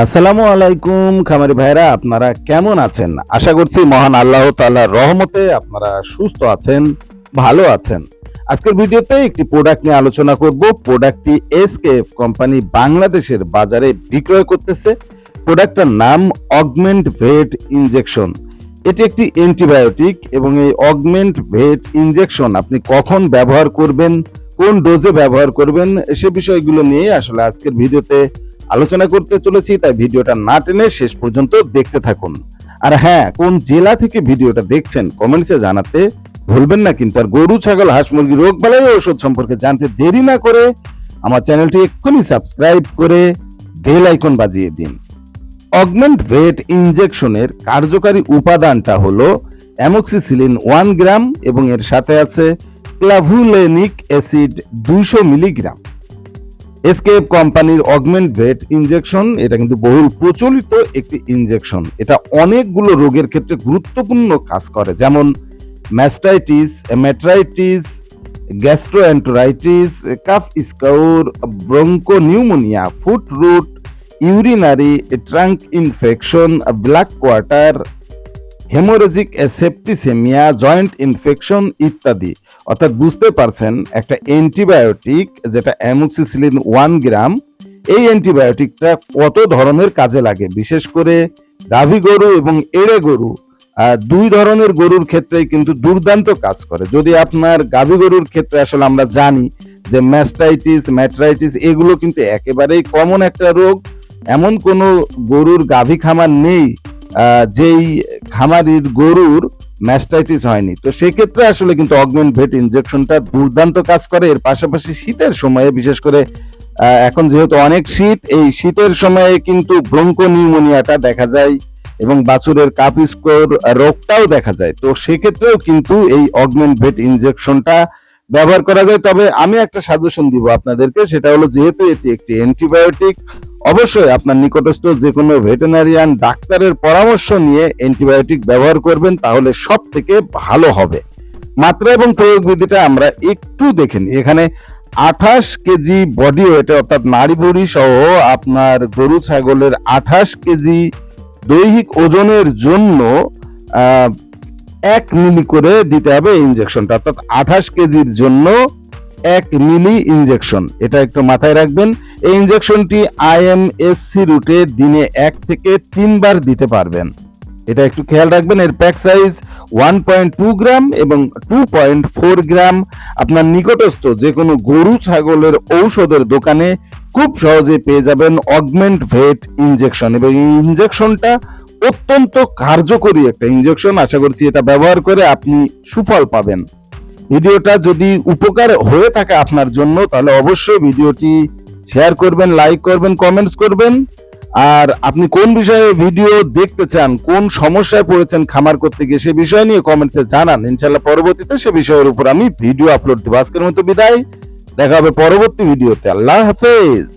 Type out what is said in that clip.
আসসালামু আলাইকুম, খামারি ভাইরা আপনারা কেমন আছেন? আশা করছি মহান আল্লাহ তাআলার রহমতে আপনারা সুস্থ আছেন, ভালো আছেন। আজকের ভিডিওতে একটি প্রোডাক্ট নিয়ে আলোচনা করব। প্রোডাক্টটি এসকেএফ কোম্পানি বাংলাদেশের বাজারে বিক্রয় করতেছে। প্রোডাক্টটার নাম অগমেন্ট ভেট ইনজেকশন এটি একটি অ্যান্টিবায়োটিক এবং এই অগমেন্ট ভেট ইনজেকশন আপনি কখন ব্যবহার করবেন, কোন ডোজে ব্যবহার করবেন, সে বিষয়গুলো নিয়ে আসলে আজকের ভিডিওতে আলোচনা করতে চলেছি, তাই ভিডিওটা না টেনে শেষ পর্যন্ত দেখতে থাকুন। আর হ্যাঁ কোন জেলা থেকে ভিডিওটা দেখছেন, কমেন্টসে জানাতে ভুলবেন না, কিন্তু আর গরু, ছাগল, হাঁস, মুরগি, রোগ, বালাই ঔষধ সম্পর্কে জানতে দেরি না করে আমার চ্যানেলটি এক্ষুনি সাবস্ক্রাইব করে বেল আইকন বাজিয়ে দিন। অগমেন্ট ভেট ইনজেকশনের কার্যকারী উপাদানটা হলো অ্যামোক্সিসিলিন ওয়ান গ্রাম এবং এর সাথে আছে ক্লাভুলেনিক অ্যাসিড দুইশো মিলিগ্রাম। এসকেএফ কোম্পানির অগমেন্ট ভেট ইনজেকশন এটা কিন্তু বহুল প্রচলিত একটি ইনজেকশন এটা অনেকগুলো রোগের ক্ষেত্রে গুরুত্বপূর্ণ কাজ করে, যেমন mastitis metritis gastroenteritis calf scour bronchopneumonia foot rot urinary tract infection black quarter haemorrhagic septicaemia joint infection ইত্যাদি। অর্থাৎ বুঝতে পারছেন, একটা অ্যান্টিবায়োটিক যেটা অ্যামোক্সিসিলিন ওয়ান গ্রাম, এই অ্যান্টিবায়োটিকটা কত ধরনের কাজে লাগে? বিশেষ করে গাভী গরু এবং এড়ে গরু দুই ধরনের গরুর ক্ষেত্রেই কিন্তু দুর্দান্ত কাজ করে। যদি আপনার গাভী গরুর ক্ষেত্রে আসলে আমরা জানি যে ম্যাস্টাইটিস, ম্যাট্রাইটিস, এগুলো কিন্তু একেবারেই কমন একটা রোগ। এমন কোনো গরুর গাভী খামার নেই যেই খামারির গরুর ম্যাস্টাইটিস হয়নি। তো সেক্ষেত্রে আসলে কিন্তু অগমেন্ট ভেট ইনজেকশনটা দুর্দান্ত কাজ করে। এর পাশাপাশি শীতের সময়ে, বিশেষ করে এখন যেহেতু অনেক শীত, এই শীতের সময়ে কিন্তু ব্রঙ্কো নিউমোনিয়াটা দেখা যায় এবং বাছুরের কাপ স্কোর রোগটাও দেখা যায়। তো সেক্ষেত্রেও কিন্তু এই অগমেন্ট ভেট ইনজেকশনটা ব্যবহার করা যায়। তবে আমি একটা সাজেশন দিব আপনাদেরকে, সেটা হলো যেহেতু এটি একটি অ্যান্টিবায়োটিক অবশ্যই আপনার নিকটস্থ যে কোনো ভেটেনারিয়ান ডাক্তারের পরামর্শ নিয়ে অ্যান্টিবায়োটিক ব্যবহার করবেন, তাহলে সব থেকে ভালো হবে। মাত্রা এবং প্রয়োগ বিধিটা আমরা একটু দেখে নিই। এখানে আঠাশ কেজি বডি ওয়েট, অর্থাৎ নাড়ি বুড়ি সহ আপনার গরু ছাগলের আঠাশ কেজি দৈহিক ওজনের জন্য এক মিলি করে দিতে হবে ইঞ্জেকশনটা অর্থাৎ আঠাশ কেজির জন্য এক মিলি ইনজেকশন এটা একটু মাথায় রাখবেন, এই ইনজেকশনটি আইএমএসসি রুটে দিনে এক থেকে তিনবার দিতে পারবেন। এটা একটু খেয়াল রাখবেন, এর pack size one point two gram এবং টু পয়েন্ট ফোর গ্রাম। আপনার নিকটস্থ যে কোনো গরু, ছাগলের ঔষধের দোকানে খুব সহজে পেয়ে যাবেন অগমেন্ট ভেট ইনজেকশন এবং এই ইনজেকশনটা অত্যন্ত কার্যকরী একটা ইনজেকশন আশা করছি এটা ব্যবহার করে আপনি সুফল পাবেন। ভিডিওটা যদি উপকার হয়ে থাকে আপনার জন্য, তাহলে অবশ্যই ভিডিওটি শেয়ার করবেন লাইক করবেন কমেন্টস করবেন। আর আপনি কোন বিষয়ে ভিডিও দেখতে চান, কোন সমস্যায় পড়েছেন খামার করতে গিয়ে সে বিষয় নিয়ে কমেন্টসে জানান। ইনশাল্লাহ পরবর্তীতে সে বিষয়ের উপর আমি ভিডিও আপলোড দেবো। আজকের মতো বিদায়। দেখা হবে পরবর্তী ভিডিওতে আল্লাহ হাফেজ।